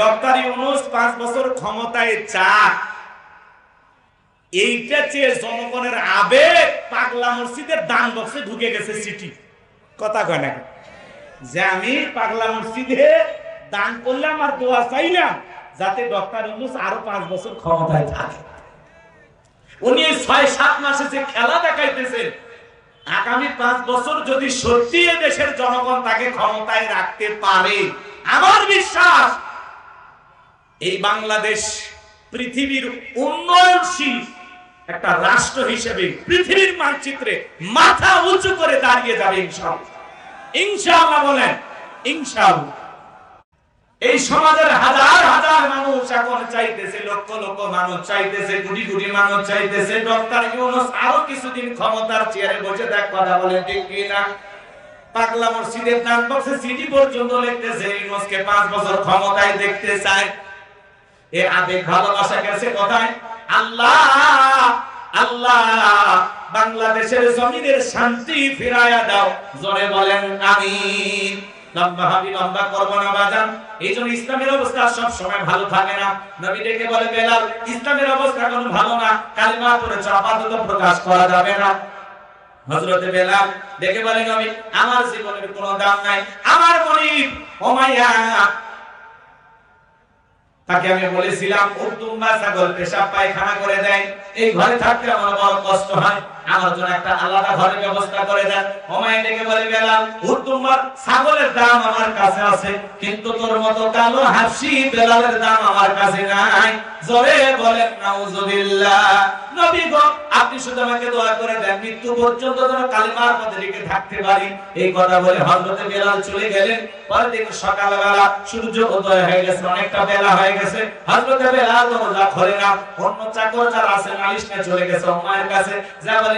Doctor Yunus পাঁচ বছর ক্ষমতায় এইটা চেয়ে জনগণের আবেগ পাগলা মসজিদের দান বক্সে ঢুকে গেছে সিটি। কথা কয় যে আমি পাগলা মসজিদে দান দোয়া চাইলাম, যাতে ডক্টর ইউনুস আরও পাঁচ বছর ক্ষমতায় থাকে। উনি ছয়, সাত মাসে যে খেলা দেখাইতেছেন, আগামী পাঁচ বছর যদি সত্যি দেশের জনগণ তাকে ক্ষমতায় রাখতে পারে, আমার বিশ্বাস এই বাংলাদেশ পৃথিবীর উন্নয়নশীল একটা রাষ্ট্র হিসেবে পৃথিবীর মানচিত্রে মাথা উঁচু করে দাঁড়িয়ে যাবে ইনশাআল্লাহ। বলেন, ইনশাআল্লাহ। এই সমাজের হাজার হাজার মানুষ এখন চাইতেছে, লক্ষ লক্ষ মানুষ চাইতেছে, কোটি কোটি মানুষ চাইতেছে। ডক্টর ইউনুস আরও কিছুদিন ক্ষমতার চেয়ারে বসে দেখ কথা বলেন, ঠিক কি না পাগলা মসজিদের নাম বক্সে সিটি পর্যন্ত লিখতেছে, ইউনুসকে পাঁচ বছর ক্ষমতায় দেখতে চায়। এ আবেগ ভালোবাসা গেছে কোথায়? আল্লাহ আল্লাহ, বাংলাদেশের জমিনের শান্তি দাও। জোরে বলেন এই ইসলামের অবস্থা ভালো না। না। প্রকাশ করা যাবে না। নবী, আমার জীবনের কোনো দাম নাই। আমার গরিব তাকে আমি বলেছিলাম উদ্দুম্বা ছাগল, পেশাব, পায়খানা করে দেয়। এই ঘরে থাকতে আমার বড় কষ্ট হয়। আপনি শুধু আমাকে দোয়া করে দেন, মৃত্যু পর্যন্ত যেন কালিমার থাকতে পারি। এই কথা বলে হযরতে বেলাল চলে গেলেন। পরের দিন সকালবেলা সূর্য উদয় হয়ে গেছে, অনেকটা বেলা হয়ে গেছে। হযরতে বেলাল দরজা খোলে না, অন্য চাকর যারা আছে নালিশ চলে গেছে, উমায়ের কাছে। যা বলে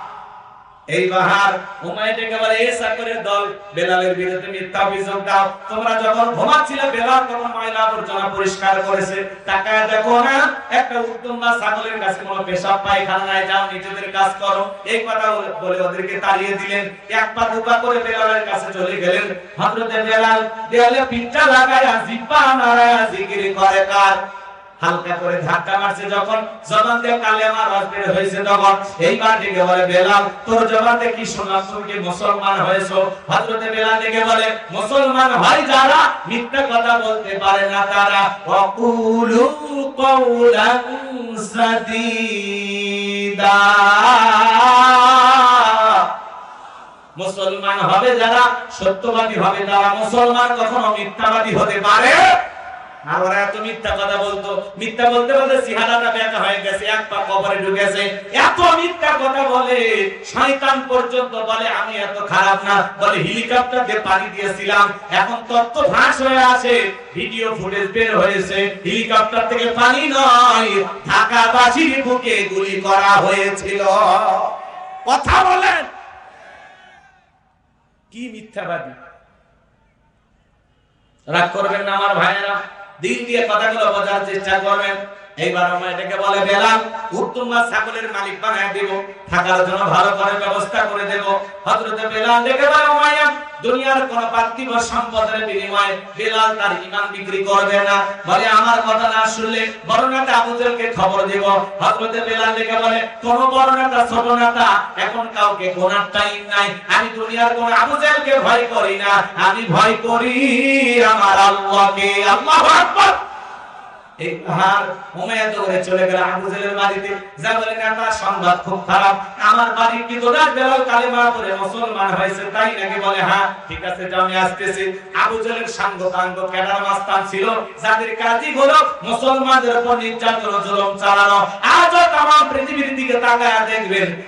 এই বাহার উমায় ডেকে বলে এ সাকরের দল বেলালের বিরুদ্ধে মিথ্যা অভিযোগ দাও। তোমরা যখন ঘুমাচ্ছিলে, বেলাল তখন ময়লা আবর্জনা পরিষ্কার করেছে। তাকায় দেখো না, একটা উত্তম বা ছাগলের কাছে কোনো পেশাব পায়খানা নাই যাও, নিজেদের কাজ করো। এই কথা বলে- বলে ওদেরকে তাড়িয়ে দিলেন। এক পা দুপা করে বেলালের কাছে চলে গেলেন। হযরতে বেলাল, দেয়ালে পিঠটা লাগায়া জিব্বা নাড়ায়া জিকির করে কার হালকা করে ধাক্কা মারছে যখন, জবান দিয়ে কালেমা রস বের হয়েছে তখন। এইবার ডেকে বলে, বেলাল, তোর জবান দিয়ে কি শুনলাম তুমি কি মুসলমান হয়েছো? হযরতে বেলাল ডেকে বলে, মুসলমান হয় যারা, মিথ্যা কথা বলতে পারে না তারা। ওয়াকুলু কওলান সাদীদা। মুসলমান হবে যারা, সত্যবাদী হবে তারা। মুসলমান কখনো মিথ্যাবাদী হতে পারে আর ওরা এত মিথ্যা কথা বলতো। মিথ্যা বলতে বলতে হয়ে গেছে, এক পা কবরে ঢুকেছে। এত মিথ্যা কথা বলে, শয়তান পর্যন্ত বলে, আমি এত খারাপ না। বলে হেলিকপ্টার দিয়ে পানি দিয়েছিলাম। এখন তত্ত্ব ফাঁস হয়ে আছে। ভিডিও ফুটেজ বের হয়েছে। হেলিকপ্টার থেকে পানি নয় ঢাকাবাসীর বুকে গুলি করা হয়েছিল। কথা বলেন। কি মিথ্যাবাদী? রাগ করবেন না আমার ভাইয়েরা। দিন দিয়ে কথাগুলো বোঝার চেষ্টা করবেন। এইবার আমরা এটাকে বলে বেলাল, উত্তম বা ছাগলের মালিক বানায় দেব, থাকার জন্য ভালো করে ব্যবস্থা করে দেব। হযরতে বেলাল দেখে বলে উমাইয়া দুনিয়ার কোন পার্থিব সম্পদের বিনিময়ে বেলাল তার ঈমান বিক্রি করবে না। বলে, আমার কথা না শুনলে বড় নেতা আবু জেলকে খবর দেব। হযরতে বেলাল দেখে বলে, কোন বড় নেতা ছোট নেতা এখন কাউকে গোনার টাইম নাই। আমি দুনিয়ার কোন আবু জেলকে ভয় করি না। আমি ভয় করি আমার আল্লাহকে। আল্লাহু আকবার। বলে হ্যাঁ মুসলমানদের উপর নির্যাতন, জুলুম চালানো। তাম পৃথিবীর দিকে তাকায়া দেখবেন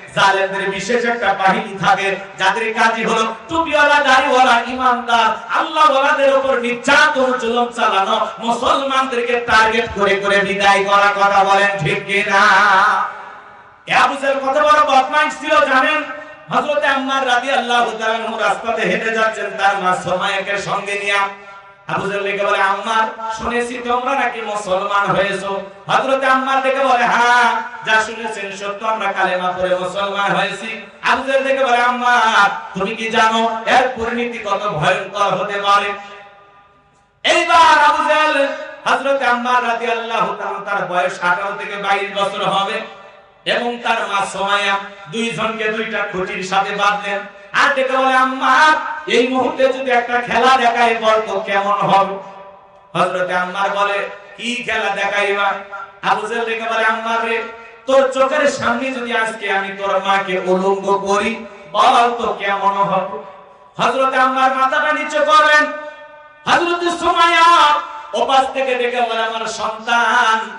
বিশেষ একটা বাহিনী থাকে। যাদের হলো টুপিওয়ালা, দাড়িওয়ালা, ইমানদার উপর নির্যাতন চালানো। মুসলমানদেরকে টার্গেট করে করে বিদায় করা কথা বলেন, ঠিক কিনা? কত বড় বদমাইশ ছিল জানেন? হযরতে আম্মার রাদিয়াল্লাহু তাআলা রাস্তাতে হেঁটে যাচ্ছেন, তার মা সুমাইয়াকে সঙ্গে নিয়ে। আবু জাহল দেখে বলে, আম্মার, শুনেছি তোমরা নাকি মুসলমান হয়েছো? হযরতে আম্মার দেখে বলে হ্যাঁ যা শুনেছেন সত্য, আমরা কালেমা পড়ে মুসলমান হয়েছি। আবু জাহল দেখে বলে, আম্মার, তুমি কি জানো, এর পরিণতি কত ভয়ঙ্কর হতে পারে? এইবার আবু জাহল হযরত আম্মার রাদিয়াল্লাহু তাআলা তার বয়স 18 থেকে 22 বছর হবে এবং তার মা দুইজনকে দুইটা খুঁটির সাথে বাঁধলেন। আর ডেকে বলে, আম্মা, এই মুহূর্তে যদি একটা খেলা দেখাই, বলতো কেমন হবে? আম্মার বলে, কি খেলা দেখাইবা? আবু ডেকে বলে রে, তোর চোখের সামনে যদি আজকে আমি তোর মাকে উলঙ্গ করি বল তো কেমন হবে? হযরতে আম্মার মাথাটা নিচু করলেন। হযরতে ওপাশ থেকে দেখে বলে, আমার সন্তান।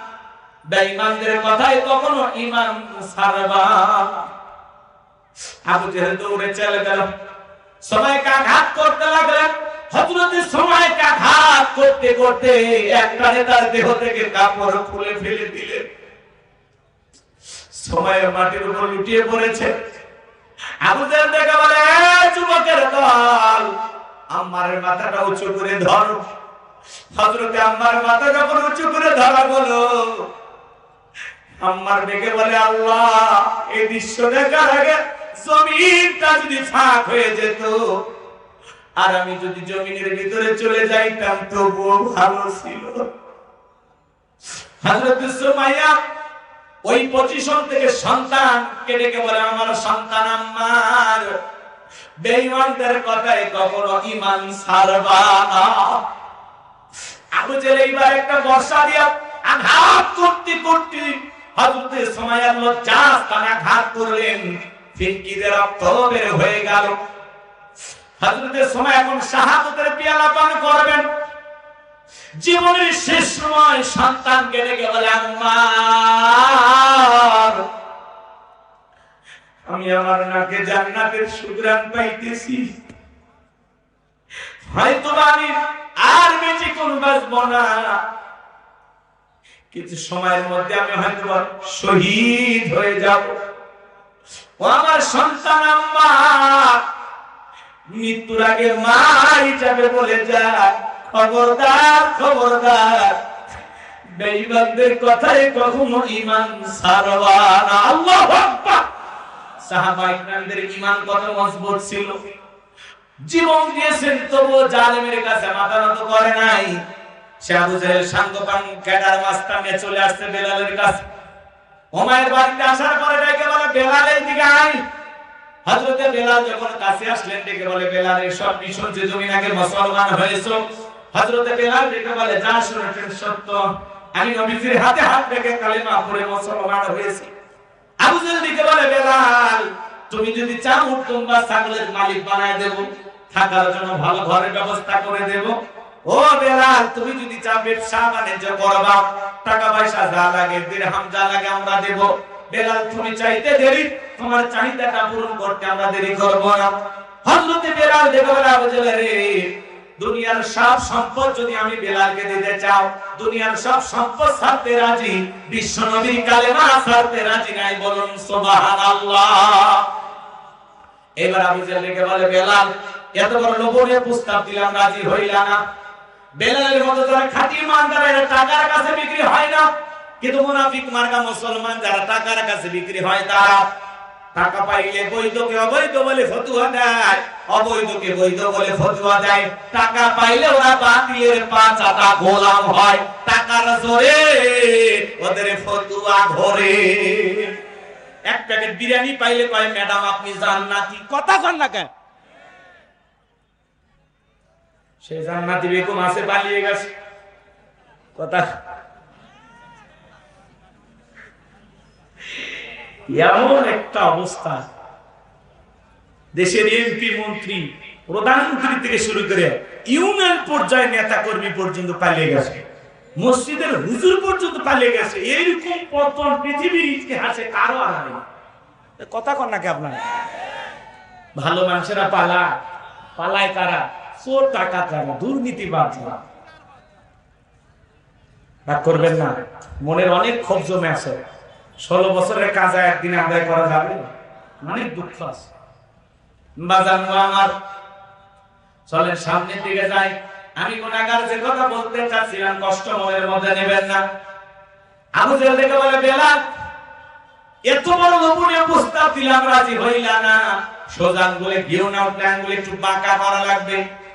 বেঈমানদের কথায় কখনো ঈমান ছাড়বা। আবু জেহেল দৌড়ে চলে গেল। সময়কে আঘাত করতে লাগলেন। হযরতে সময়কে আঘাত করতে করতে একটা নেতার দেহ থেকে কাপড় খুলে ফেলে দিলেন। সময়ের মাটির উপর লুটিয়ে পড়েছে। আবু জেহেল দেখে বলে "এই যুবকের দল, আমার মাথাটা উঁচু করে ধরো। হজরতে আমার মাথা যখন উঁচু করে ধরা বলো আমার ডেকে বলে, আল্লাহ, এই দৃশ্য দেখার আগে জমিনটা যদি ফাঁক হয়ে যেত আর আমি যদি জমিনের ভিতরে চলে যাইতাম, তবুও ভালো ছিল। ওই পজিশন থেকে সন্তানকে ডেকে বলে, আমার সন্তান আমার বেঈমানদের কথায় কখনো ঈমান সারবা না। আবু জেল এইবার একটা বর্ষা দিয়া আঘাত করতে করতে হযরতে সুমাইয়ার লজ্জা স্থানে আঘাত করলেন। ফিনকিদের রক্ত বের হয়ে গেল। হযরতে সুমাইয়া এখন শাহাদাতের পেয়ালা পান করবেন। জীবনের শেষ সময় সন্তানকে ডেকে বলে, আম্মার, আমি আমার নাকে জান্নাতের সুগ্রাণ পাইতেছি। হয়তো আমি আর কিছু সময়ের মধ্যে আমি হয়তো শহীদ হয়ে যাব। আমার সন্তান আম্মা, মৃত্যুর আগে মা হিসাবে বলে যায়। খবরদার খবরদার, বেঈমানদের কথায় কখনো ঈমান ছাড়বা না। আল্লাহু সাহাবা ঈমান কত মজবুত ছিল। জীবন দিয়েছেন তবু জালেমের কাছে মাথা নত করে নাই। সে আবু জাহেল নিয়ে চলে আসছে বেলালের কাছে। বাড়িতে আসার পরে ডেকে বলে বেলালের দিকে বেলাল যখন কাছে আসলেন, ডেকে বলে সব মিশন যে জমিন আগে মুসলমান বেলাল ডেকে বলে, যা শুনেছেন সত্য। আমি নবীজির হাতে হাত রেখে কালেমা পড়ে মুসলমান হয়েছি। আবু জাহেল দিকে বলে, বেলাল, তুমি যদি চাও বা ছাগলের মালিক বানায় দেব। থাকার জন্য ভালো ঘরের ব্যবস্থা করে দেব। ও বেলাল, তুমি যদি চাও ব্যবসা বাণিজ্য করবা, টাকা পয়সা যা লাগে দিরহাম যা লাগে আমরা দেব। বেলাল, তুমি চাইতে দেরি, তোমার চাহিদাটা পূরণ করতে আমরা দেরি করব না। হযরতে বেলাল দেখো বলে আবু রে দুনিয়ার সব সম্পদ যদি আমি বেলালকে দিতে চাও, দুনিয়ার সব সম্পদ ছাড়তে রাজি? বিশ্ব নবীর কালেমা ছাড়তে রাজি নাই বলুন, সুবহানাল্লাহ। এবার আবু জাহলকে বলে, বেলাল এত বড় লোভনীয় প্রস্তাব দিলাম, রাজি হইলা না। বেলালের মতো যারা খাঁটি ইমানদার এরা টাকার কাছে বিক্রি হয় না, কিন্তু মুনাফিক মার্কা মুসলমান যারা টাকার কাছে বিক্রি হয় তারা টাকা পাইলে বৈধকে অবৈধ বলে ফতুয়া দেয়, অবৈধকে বৈধ বলে ফতুয়া দেয়। টাকা পাইলে ওরা বাতিলের পাঁচাটা গোলাম হয়। টাকার জোরে ওদের ফতুয়া ধরে। এক প্যাকেট বিরিয়ানি পাইলে কয়, ম্যাডাম, আপনি জান্নাতি। কথা কন না কেন? সে জান্নাতি বেগম আছে, পালিয়ে গেছে। কথা। এমন একটা অবস্থা। দেশের এমপি মন্ত্রী, প্রধানমন্ত্রী থেকে শুরু করে ইউনিয়ন পর্যায়ে নেতা কর্মী পর্যন্ত পালিয়ে গেছে। মসজিদের হুজুর পর্যন্ত পালিয়ে গেছে। এইরকম পতন পৃথিবীর ইতিহাসে কারও আর নেই কথা কন নাকি আপনার? ভালো মানুষেরা পালা পালায় কারা? চোর টাকা করবেন না, মনের অনেক ক্ষোভ জমে আছে। ষোলো বছরের কাজা একদিনে আদায় করা যাবে? অনেক দুঃখ আছে। চলেন, সামনের দিকে যাই। আমি গুণাগার যে কথা বলতে চাচ্ছিলাম, কষ্ট মনের মধ্যে নেবেন না। জেল দেখে বলে দিলাম, রাজি না। সোজান গুলে ঘিউ নাও প্ল্যান গুলে একটু বাঁকা করা লাগবে।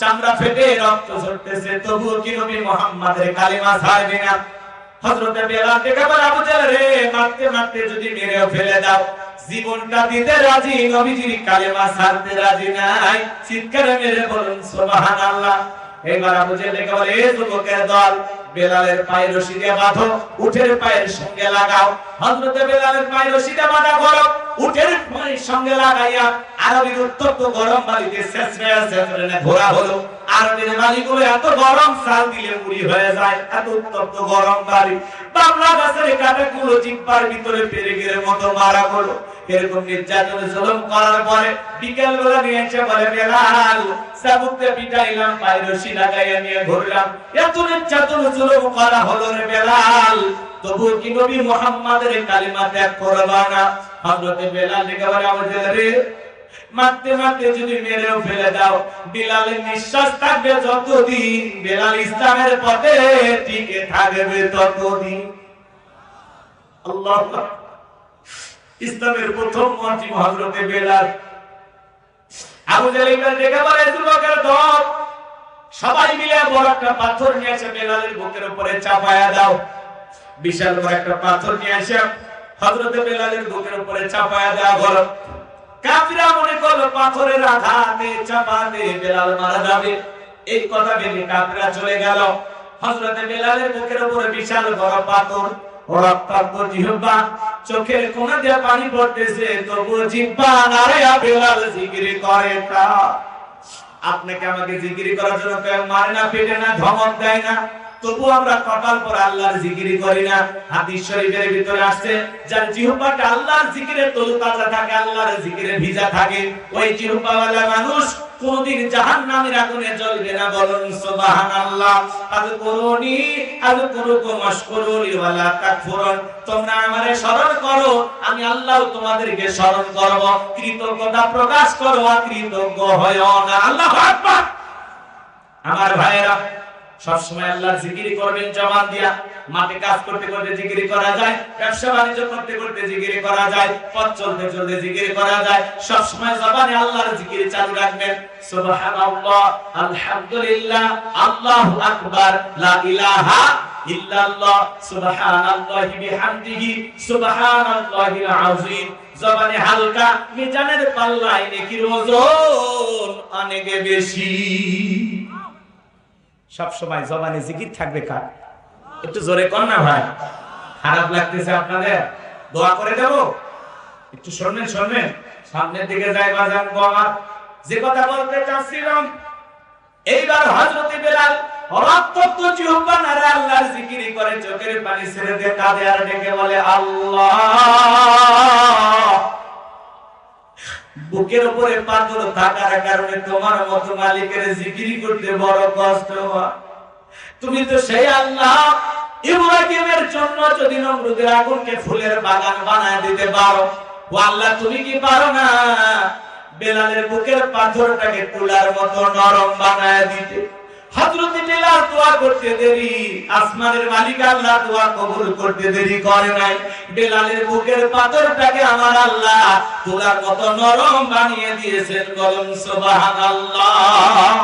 চামড়া ফেটে রক্ত ঝরতেছে, তবুও কি নবী মুহাম্মাদের কালিমা ছাড়বে না হযরতে বেলাল আবু রে, মারতে মারতে যদি ফেলে দাও, জীবনটা দিতে রাজি, নবীজির কালেমা ছাড়তে রাজি নাই। চিৎকার মেরে বলুন, সুবহানাল্লাহ। এবার আবু জেহেল বলে এ যুবকের দল, বেলালের পায়ে রশি দিয়ে বাঁধো উটের পায়ের সঙ্গে লাগাও। হযরতে বেলালের পায়ে রশি দিয়ে বাঁধা করো উটের পায়ের সঙ্গে লাগাইয়া আরবির উত্তপ্ত গরম বালিতে শেষরে শেষরে ঘোরা হলো। আরবির বালিগুলো এত গরম সাল দিলে মুড়ি হয়ে যায়, এত উত্তপ্ত গরম বালি বাংলা গাছের কাটা গুলো জিব্বার ভিতরে পেরে মতো মারা হলো। এরকম নির্যাতন জুলুম করার পরে বিকেল বেলা নিয়ে এসে বলে, বেলাল সাবুকতে পিটাইলাম পায়ে লাগাইয়া নিয়ে ঘুরলাম। এত নির্যাতন জুলুম করা হলো রে বেলাল। তবু কি নবী মুহাম্মাদের কালিমা ত্যাগ করবা না? হযরতে বেলাল ডেকে আমাদের রে মারতে মারতে যদি মেরেও ফেলে দাও, বিলালের নিঃশ্বাস থাকবে যতদিন, বেলাল ইসলামের পথে টিকে থাকবে ততদিন। আল্লাহ ইসলামের প্রথম মন্ত্রী হযরতে বেলাল। আবু জালিমের বলে যুবকের দল। সবাই মিলে বড় একটা পাথর নিয়ে এসে বেলালের বুকের উপরে চাপায়া দাও। বিশাল বড় একটা পাথর নিয়ে এসে হযরতে বেলালের বুকের উপরে চাপায়া দেওয়া হলো কাফিরা মনে করল পাথরের আঘাতে, চাপাতে বেলাল মারা যাবে। এই কথা ভেবে কাফিরা চলে গেল। হযরতে বেলালের বুকের উপরে বিশাল বড় পাথর চোখের কোণা দিয়ে পানি পড়তেছে তবু জিহ্বা নারে বেলাল জিকির করে আপনাকে আমাকে জিকির করার জন্য মারে না পেটে না, ধমক দেয় না। তবু আমরা কপাল পর আল্লাহর জিকিরি করি না। হাদিস শরীফের ভিতরে আসছে, যার জিহ্বাটা আল্লাহর জিকিরে তলু তাজা থাকে, আল্লাহর জিকিরে ভিজা থাকে। ওই জিহ্বাওয়ালা মানুষ কোনদিন জাহান্নামের আগুনে জ্বলবে না বলুন, সুবহানাল্লাহ। আযকুরুনি আযকুরুকুম আশকুরুনি ওয়ালা তাকফুরুন। তোমরা আমারে স্মরণ করো, আমি আল্লাহ তোমাদেরকে স্মরণ করব। কৃতজ্ঞতা প্রকাশ করো আর কৃতজ্ঞ হয়ো না। আল্লাহু আকবার। আমার ভাইয়েরা সবসময় আল্লাহর জিকিরি করবেন, জবান দিয়া। মাঠে কাজ করতে করতে জিকিরি করা যায়, ব্যবসা বাণিজ্য করতে করতে জিকিরি করা যায়, পথ চলতে চলতে জিকিরি করা যায়। সবসময় জবানে আল্লাহর জিকিরি চালু রাখবেন। সুবহানাল্লাহ, আলহামদুলিল্লাহ, আল্লাহু আকবার, লা ইলাহা ইল্লাল্লাহ, সুবহানাল্লাহি বিহামদিহি, সুবহানাল্লাহিল আযীম। জবানে হালকা, মিজানের পাল্লায় নেকির ওজন অনেক বেশি। সব সময় জবানে জিকির থাকবে কার? একটু জোরে কর না ভাই। খারাপ লাগতেছে আপনাদের। দোয়া করে দেব? একটু শুনবেন শুনবেন সামনের দিকে যাই বাজান গো যে কথা বলতে চাচ্ছিলাম, এইবার হযরতে বেলাল রক্তাক্ত জিহ্বা নারে আল্লাহর জিকিরি করে চোখের পানি ছেড়ে দিয়ে কাঁদে আর ডেকে বলে, আল্লাহ! বুকের উপরে পাথর থাকার কারণে তোমার মতো মালিকের জিকিরি করতে বড় কষ্ট হয়। তুমি তো সেই আল্লাহ। ইব্রাহিমের জন্য যদি নমরুদের আগুনকে ফুলের বাগান বানায় দিতে পারো, ও আল্লাহ, তুমি কি পারো না বেলালের বুকের পাথরটাকে তুলার মতো নরম বানায় দিতে? হযরত বেলাল দোয়া করতে দেরি, আসমানের মালিক আল্লাহ দোয়া কবুল করতে দেরি করে নাই। বেলালের বুকের পাথরটাকে আমার আল্লাহ তুলার কত নরম বানিয়ে দিয়েছেন বলুন সুবহানাল্লাহ।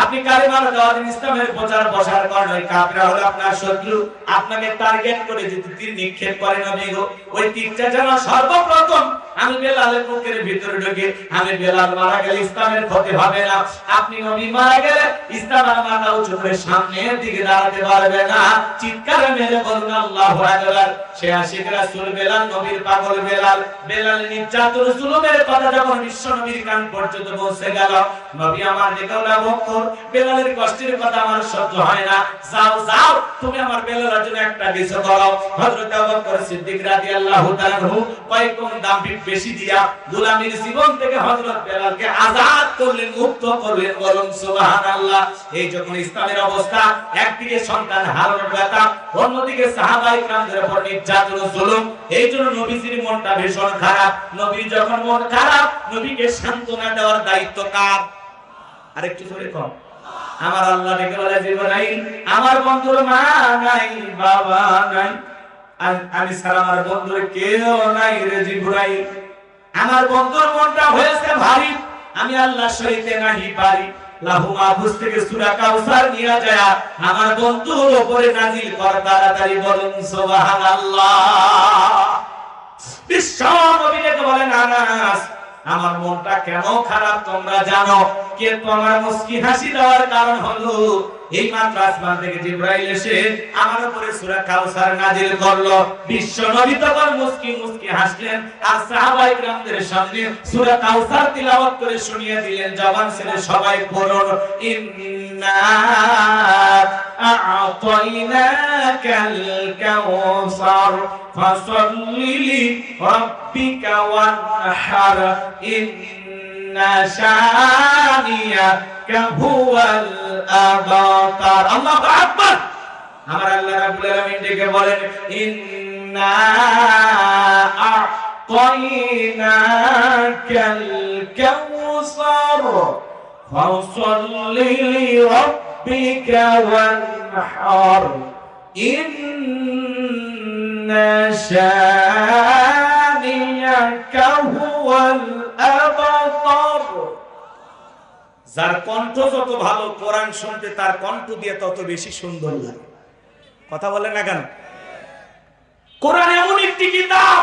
আপনি কালেমার দাওয়াত ইসলামের প্রচার প্রসার করেন ওই কাফেররা হলো আপনার শত্রু। আপনাকে টার্গেট করে যদি তীর নিক্ষেপ করে নবী গো ওই তীরটা যেন সর্বপ্রথম আমি বেলালের মুখের ভিতরে ঢুকে, আমি বেলাল মারা গেলে ইসলামের ক্ষতি হবে না। আপনি নবী মারা গেলে ইসলাম আর মাথা উঁচু করে সামনের দিকে দাঁড়াতে পারবে না। চিৎকার মেরে বলুন, আল্লাহু আকবার। সে আশিক রাসূল বেলাল, নবীর পাগল বেলাল। বেলাল নির্যাতন জুলুমের কথা যখন বিশ্ব নবীর কান পর্যন্ত পৌঁছে গেল, নবী আমার দেখো না হুজুর বেলালের কষ্টের কথা আমার সহ্য হয় না। যাও যাও, তুমি আমার বেলালের জন্য একটা কিছু করো হযরত আবু বকর সিদ্দিক রাদিয়াল্লাহু তাআলা কয়েক গুণ দাম বেশি দিয়া গোলামীর জীবন থেকে হযরত বেলালকে আজাদ করলেন, মুক্ত করলেন, বলুন সুবহানাল্লাহ। এই যখন ইসলামের অবস্থা, একদিকে সন্তান হারানোর ব্যথা, অন্যদিকে সাহাবাই کرامদের উপর নির্যাতন ও জুলুম। এই জন্য নবীজির মনটা ভীষণ খারাপ। নবী যখন মন খারাপ, নবীকে সান্ত্বনা দেওয়ার দায়িত্ব কার? আরেকটু জোরে কম। আমার আল্লাহ ডেকে বলে জিবরাইল আমার বন্ধুর মা নাই, বাবা নাই। আমি ছাড়া আমার বন্ধুর কেউ নাই রে জিবরাইল। আমার বন্ধুর মনটা হয়েছে ভারী, আমি আল্লাহ সইতে নাহি পারি। লাহু থেকে সূরা কাউসার যায়, আমার বন্ধুর নাজিল কর তাড়াতাড়ি বলুন, সুবহানাল্লাহ। বিশ্ব আমার মনটা কেন খারাপ তোমরা জানো? কিন্তু আমার মুস্কি হাসি দেওয়ার কারণ হলো এই মাত্র আসমান থেকে জিব্রাইল এসে আমার উপরে সূরা কাউসার নাজিল করল। বিশ্ব নবী তখন মুস্কি মুস্কি হাসলেন আর সাহাবাই کرامদের সামনে সূরা কাউসার তিলাওয়াত করে শুনিয়ে দিলেন, জবান ছেলে সবাই বলুন, ইন্না আ'তাইনাকাল কাউসার فصل لربك وانحر إن আমার আল্লাহ রাব্বুল আলামিন ডেকে বলেন ইন্না আ'তাইনাকাল কাউসার ফাসাল্লি লিরাব্বিকা ওয়ানহার ইন্না শানিয়াকা হুয়াল আবতার যার কণ্ঠ যত ভালো কোরআন শুনতে, তার কণ্ঠ দিয়ে তত বেশি সুন্দর লাগে। কথা বলে না কেন? কোরআন এমন একটি কিতাব।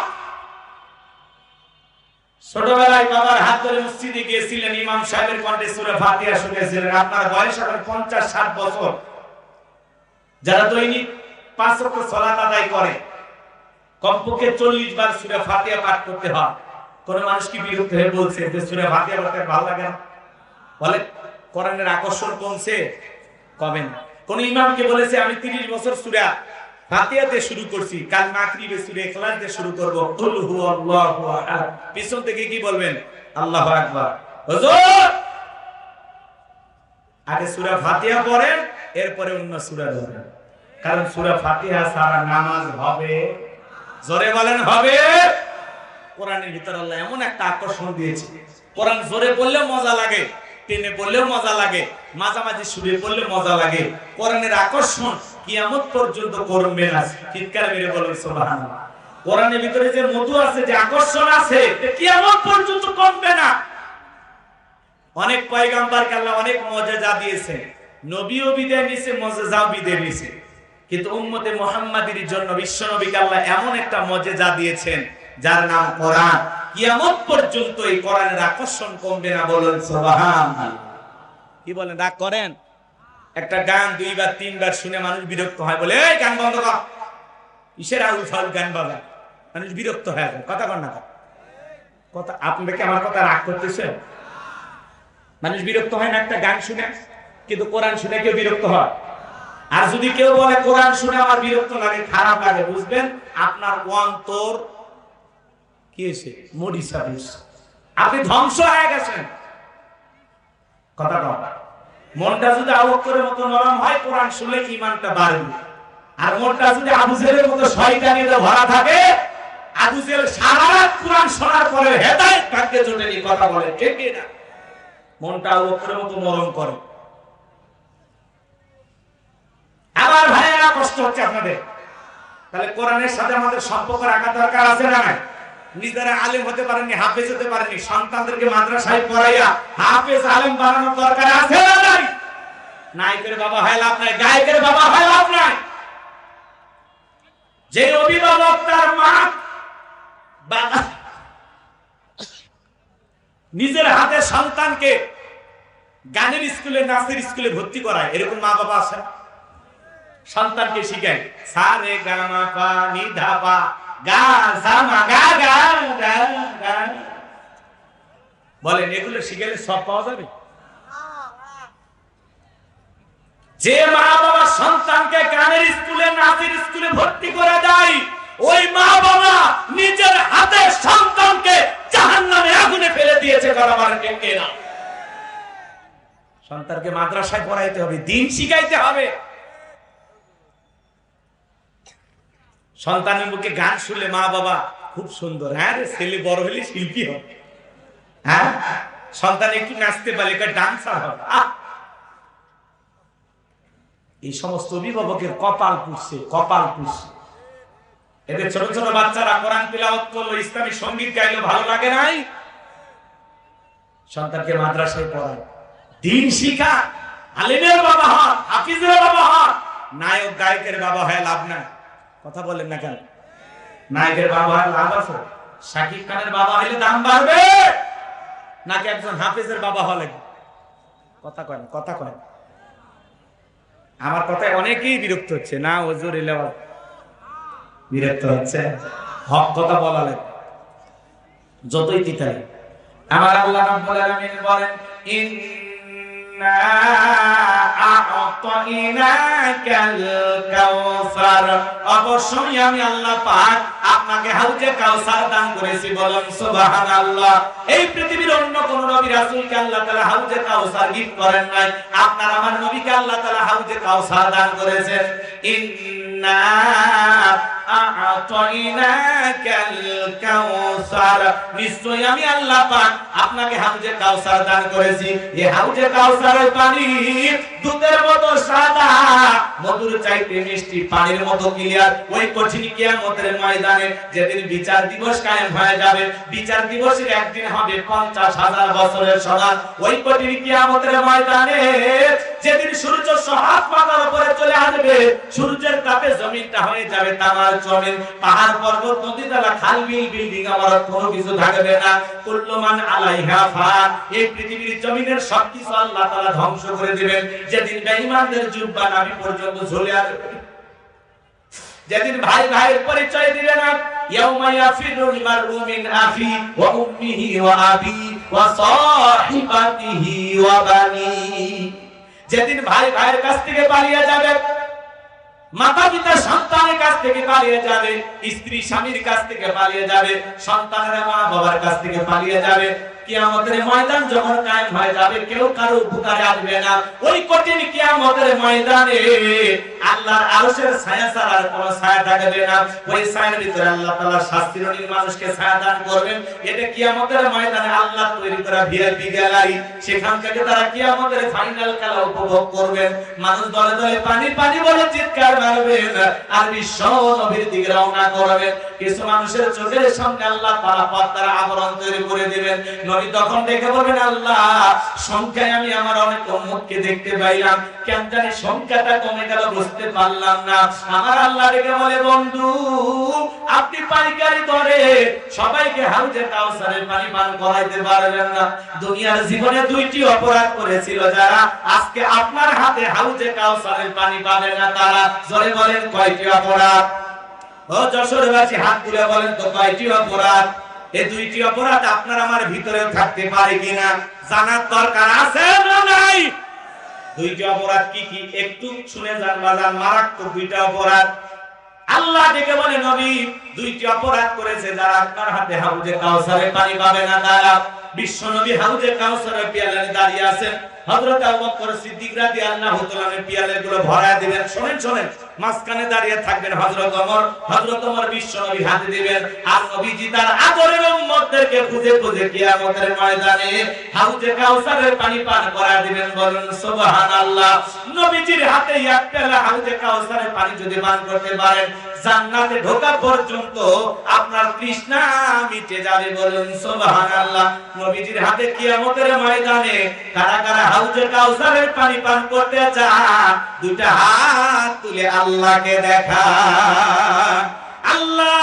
ছোটবেলায় বাবার হাত ধরে মসজিদে গিয়েছিলেন ইমাম সাহেবের কণ্ঠে সুরে ফাতিহা শুনেছিলেন। আপনার বয়স এখন পঞ্চাশ ষাট বছর। যারা দৈনিক পাঁচ রকম সলাত আদায় করে, কমপক্ষে চল্লিশ বার সুরে ফাতিহা পাঠ করতে হয়। কোন মানুষ কি বিরক্ত হয়ে বলছে যে সুরে ফাতিহা পড়তে ভালো লাগে না। বলে, কোরআনের আকর্ষণ কমছে? কমে না। কোন ইমামকে বলেছে, আমি 30 বছর সূরা শুরু করছি, কাল মাগরিবে ইখলাস দিয়ে শুরু করব। কুল হুয়াল্লাহু আহাদ। পিছন থেকে কি বলবেন? আল্লাহু আকবার। হুজুর! আগে সূরা ফাতিহা পড়েন, এরপরে অন্য সূরা ধরেন। কারণ সূরা ফাতিহা সারা নামাজ হবে? জোরে বলেন, হবে? কোরআনের ভিতর আল্লাহ এমন একটা আকর্ষণ দিয়েছে। কোরআন জোরে পড়লেও মজা লাগে, টেনে পড়লেও মজা লাগে, মাঝামাঝি সুরে পড়লে মজা লাগে। কোরআনের আকর্ষণ কিয়ামত পর্যন্ত করবে না। চিৎকার মেরে বলেন, সুবহানাল্লাহ। কোরআনের ভিতরে যে মধু আছে, যে আকর্ষণ আছে কিয়ামত পর্যন্ত কমবে না। অনেক পয়গাম্বারকে আল্লাহ অনেক মজেজা দিয়েছে। নবীও বিদায় নিছে মজেজাও বিদায় নিছে কিন্তু উম্মতে মুহাম্মাদির জন্য, বিশ্ব নবীকে আল্লাহ এমন একটা মজেজা দিয়েছেন যার নাম কোরআন। কিয়ামত পর্যন্ত এই কোরআনের আকর্ষণ কমবে না বলেন সুবহানাল্লাহ। কি বলেন, রাগ করেন? একটা গান দুইবার, তিনবার শুনে মানুষ বিরক্ত হয় বলে, এই গান বন্ধ কর। ইসের আউল ফাউল গান বাজা মানুষ বিরক্ত হয়ে যায়। কথা কর না। কথা, আপনারা কি আমার কথা রাগ করতেছেন? মানুষ বিরক্ত হয় না একটা গান শুনে, কিন্তু কোরআন শুনে কেউ বিরক্ত হয়? আর যদি কেউ বলে, কোরআন শুনে আমার বিরক্ত লাগে, খারাপ লাগে, বুঝবেন, আপনার অন্তর আপনি ধ্বংস হয়ে গেছেন। কথা কম মনটা যদি আবক্করের মতো নরম হয়, কোরআন শুনলে ইমানটা বাড়বে। আর মনটা যদি আবু মতো শয়তানিতে ভরা থাকে করে। আবার ভাইয়েরা কষ্ট হচ্ছে আপনাদের। তাহলে কোরআনের সাথে আমাদের সম্পর্ক রাখা দরকার আছে না নাই? নিজেরা আলেম হতে পারেনি হাফেজ হতে পারেনি সন্তানদেরকে মাদ্রাসায় পড়াইয়া হাফেজ, আলেম বানানোর দরকার আছে নাই? নায়কের বাবা হয় লাভ নাই, গায়কের বাবা হয় লাভ নাই। যে অভিভাবক তার মা নিজের হাতে সন্তানকে গানের স্কুলে, নাচের স্কুলে ভর্তি করায়, এরকম মা বাবা আছে? সন্তানকে শিখায় সা রে গা মা পা নি ধা পা গা সা মা গা গা গা গা বলেন, এগুলো শিখালে সব পাওয়া যাবে? যে মা বাবা সন্তানকে গানের স্কুলে নাচের স্কুলে ভর্তি করে দেয়, ওই মা বাবা নিজের হাতে সন্তানকে জাহান্নামে আগুনে ফেলে দিয়েছে না সন্তানকে মাদ্রাসায় পড়াইতে হবে, দিন শিখাইতে হবে। সন্তানের মুখে গান শুনলে মা বাবা খুব সুন্দর হ্যাঁ ছেলে বড় হলে শিল্পী হবে। হ্যাঁ? সন্তান একটু নাচতে পারলে ডান্সার হবে। এই সমস্ত অভিভাবকের কপাল পুষছে কপাল পুষছে এদের ছোট ছোট বাচ্চারা কোরআন তিলাওয়াত করল, ইসলামী সংগীত গাইলো, ভালো লাগে নাই? সন্তানকে মাদ্রাসায় পড়ায়। দিন শিখা আলিমের বাবা হন, হাফিজের বাবা হন। নায়ক, গায়কের বাবা হয় লাভ নাই। কথা বলেন না কেন? নায়কের বাবা হয় লাভ আছে। শাকিব খানের বাবা হইলে দাম বাড়বে। নাকি একজন হাফিজের বাবা হলে কথা কয় কথা কয় আমার কথায় অনেকেই বিরক্ত হচ্ছে। না ওজোর এলে বিরক্ত হচ্ছে। হক কথা বলা লাগে যতই তিতাই আমার আল্লাহ রাব্বুল আলামিন বলেন কাউসার এই পৃথিবীর অন্য কোন নবী আল্লাহ তাআলা হাউজে কাউসার গিফট আপনার আমার নবীকে আল্লাহ তাআলা হাউজে কাউসার দান করেছেন। ইন্না সাদা ময়দানে যেদিন বিচার দিবস কায়েম হয়ে যাবে, বিচার দিবসের একদিন হবে পঞ্চাশ হাজার বছরের সমান ওই কঠিন কিয়ামতের ময়দানে যেদিন সূর্য সহাত পাতার উপরে চলে আসবে, সূর্যের তাপে জমিনটা হয়ে যাবে তামার জমিন পাহাড় পর্বত নদী তালা খাল বিল, বিল্ডিং আমার কোনো কিছু থাকবে না। কুল্লমান আলাইহা ফান এই পৃথিবীর জমিনের সব কিছু আল্লাহ তাআলা ধ্বংস করে দিবেন। যেদিন বেঈমানদের জুব্বা নাভি পর্যন্ত ঝুলে আসবে যেদিন ভাই ভাইয়ের পরিচয় দিবে না, ইয়াউমা ইয়াফিরুল মারউ মিন আফি ওয়া উম্মিহি ওয়া আবি ওয়া সাহিবাতিহি ওয়া বানি। যেদিন ভাই ভাইয়ের কাছ থেকে পালিয়ে যাবে মাতা পিতা সন্তানের কাছ থেকে পালিয়ে যাবে, স্ত্রী স্বামীর কাছ থেকে পালিয়ে যাবে, সন্তানের মা বাবার কাছ থেকে পালিয়ে যাবে। কিয়ামতের ময়দান যখন কায়েম হয়ে যাবে, কেউ কারও উপকারে আসবে না। ওই কঠিন কিয়ামতের ময়দানে আল্লাহর আরশের ছায়া ছাড়া আর কোনো ছায়া থাকবে না। ওই ছায়ার ভিতরে আল্লাহ তাআলা শাস্তির মানুষকে ছায়া দান করবেন। এটা কিয়ামতের ময়দানে আল্লাহ তৈরি করা ভিআইপি গ্যালারি, সেখান থেকে তারা কিয়ামতের ফাইনাল খেলা উপভোগ করবেন। মানুষ দলে দলে পানি পানি বলে চিৎকার মারবেন আর বিশ্ব নবীর দিকে রওনা করবেন। কিছু মানুষের চোখের সামনে আল্লাহ তাআলা পর্দার আবরণ তৈরি করে দিবেন। নবী তখন দেখে বলবেন আল্লাহ, সংখ্যায় আমি আমার অনেক উম্মতকে দেখতে পাইলাম। কেন জানি সংখ্যাটা কমে গেল, বুঝতে পারলাম না। আমার আল্লাহ ডেকে বলে, বন্ধু, আপনি পাইকারি দরে সবাইকে হাউজে কাউসারের পানি পান করাইতে পারবেন না। দুনিয়ার জীবনে দুইটি অপরাধ করেছিল যারা, আজকে আপনার হাতে হাউজে কাউসারের পানি পাবে না তারা। জোরে বলেন, কয়টি অপরাধ? ও যশোরবাসী, হাত তুলে বলেন তো, কয়টি অপরাধ? এই দুইটি অপরাধ আপনার আমার ভিতরে থাকতে পারে কিনা জানার দরকার আছে না নাই? দুইটি অপরাধ কি কি? একটু শুনে যান বাজান মারাত্মক দুইটা অপরাধ। আল্লাহ ডেকে বলে, নবী, দুইটি অপরাধ করেছে, যারা আপনার হাতে হাউজে কাউসারে পানি পাবে না, তারা বিশ্ব নবী হাউজে কাউসারে পিয়ালে দাঁড়িয়ে আছেন। হযরত আবু বকর সিদ্দিক রাদিয়াল্লাহু দিবেন। শুনেন শুনেন দাঁড়িয়ে থাকবেন হযরত ওমর। হযরত ওমর বিশ্ব নবী হাতে দিবেন। আর নবীজি তার আদরের উম্মতদেরকে খুঁজে খুঁজে কিয়ামতের ময়দানে হাউজে কাউসারের পানি পান করা দিবেন। বলুন, সুবহানাল্লাহ। নবীজির হাতে এক পেলা হাউজে কাউসারের পানি যদি পান করতে পারেন, জান্নাতে ঢোকা পর্যন্ত আপনার তৃষ্ণা মিটে যাবে বলুন, সুবহানাল্লাহ। নবীজির হাতে কিয়ামতের ময়দানে কারা কারা হাউজে কাউসারের পানি পান করতে চান দুটো হাত তুলে আল্লাহকে দেখা। আল্লাহ,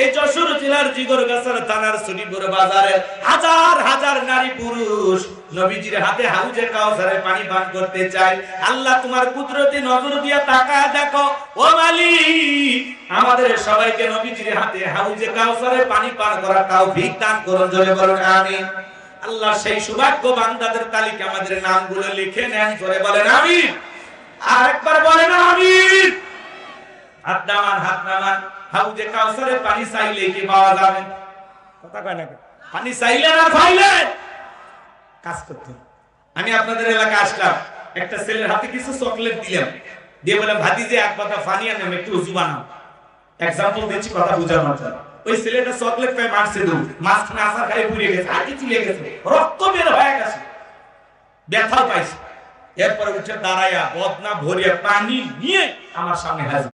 এই যশোর জেলার জিগরগাছার থানার সুনিপুর বাজারে হাজার হাজার নারী পুরুষ নবীজির হাতে হাউজে কাউসারে পানি পান করতে চাই আল্লাহ, তোমার কুদরতি নজর দিয়া তাকায় দেখো। ও মালিক, আমাদের সবাইকে নবীজির হাতে হাউজে কাউসারে পানি পান করা তৌফিক দান করুন, জোরে বলুন, আমিন। আল্লাহ, সেই সৌভাগ্য বান্দাদের তালিকা আমাদের নামগুলো লিখে নেন করে বলেন, আমিন। আরেকবার বলেন, আমিন। হাত নামান হাত নামান। হাউজে কাউসারে পানি চাইলে কি পাওয়া যাবে? কথা কয় না পানি চাইলেন আর পাইলেন কাজ করতে আমি আপনাদের এলাকায় আসলাম, একটা ছেলের হাতে কিছু চকলেট দিলাম। দিয়ে বললাম ভাতি যে এক কথা ফানি আনেন একটু উজু বানাও। এক্সাম্পল দিচ্ছি, কথা বুঝানোর জন্য। ওই ছেলেটা চকলেট পায়, মারছে দু মাঝখানে আসার খাই পুড়ে গেছে আগে চুলে গেছে। রক্ত বের হয়ে গেছে। ব্যথাও পাইছে। এরপরে উঠে দাঁড়াইয়া বদনা ভরিয়া পানি নিয়ে আমার সামনে হাজির।